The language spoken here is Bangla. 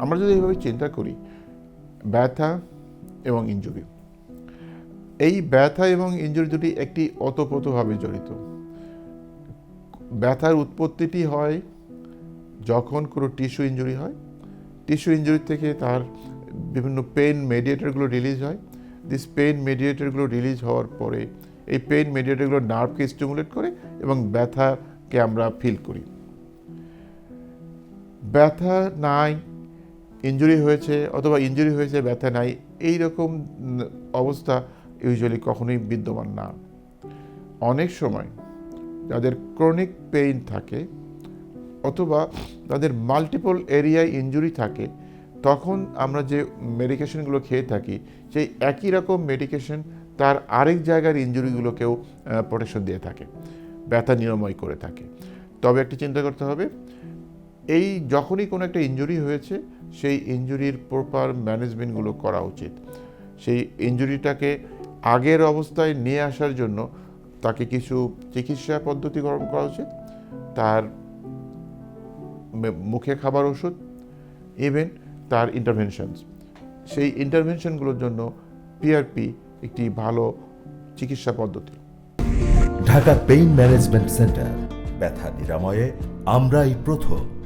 আমরা যদি এইভাবে চিন্তা করি, ব্যথা এবং ইনজুরি এই ব্যথা এবং ইনজুরি দুটি একটি ওতপ্রোতভাবে জড়িত। ব্যথার উৎপত্তিটি হয় যখন কোনো টিস্যু ইনজুরি হয়। টিস্যু ইনজুরি থেকে তার বিভিন্ন পেন মেডিয়েটরগুলো রিলিজ হয়। দিস পেন মেডিয়েটরগুলো রিলিজ হওয়ার পরে এই পেন মেডিয়েটারগুলো নার্ভকে স্টিমুলেট করে এবং ব্যথাকে আমরা ফিল করি। ব্যথা নাই ইনজুরি হয়েছে অথবা ইনজুরি হয়েছে, ব্যথা নাই এই রকম অবস্থা ইউজুয়ালি কখনোই বিদ্যমান না। অনেক সময় যাদের ক্রনিক পেইন থাকে অথবা তাদের মাল্টিপল এরিয়ায় ইনজুরি থাকে, তখন আমরা যে মেডিকেশনগুলো খেয়ে থাকি, সেই একই রকম মেডিকেশন তার আরেক জায়গার ইনজুরিগুলোকেও প্রোটেকশন দিয়ে থাকে, ব্যথা নিরাময় করে থাকে। তবে একটি চিন্তা করতে হবে, এই যখনই কোনো একটা ইনজুরি হয়েছে সেই ইনজুরির প্রপার ম্যানেজমেন্টগুলো করা উচিত। সেই ইনজুরিটাকে আগের অবস্থায় নিয়ে আসার জন্য তাকে কিছু চিকিৎসা পদ্ধতি গ্রহণ করা উচিত। তার মুখে খাবার ওষুধ ইভেন তার ইন্টারভেনশনস সেই ইন্টারভেনশনগুলোর জন্য পিআরপি একটি ভালো চিকিৎসা পদ্ধতি। ঢাকা পেইন ম্যানেজমেন্ট সেন্টার ব্যথা নিরাময়ে, আমরাই প্রথম।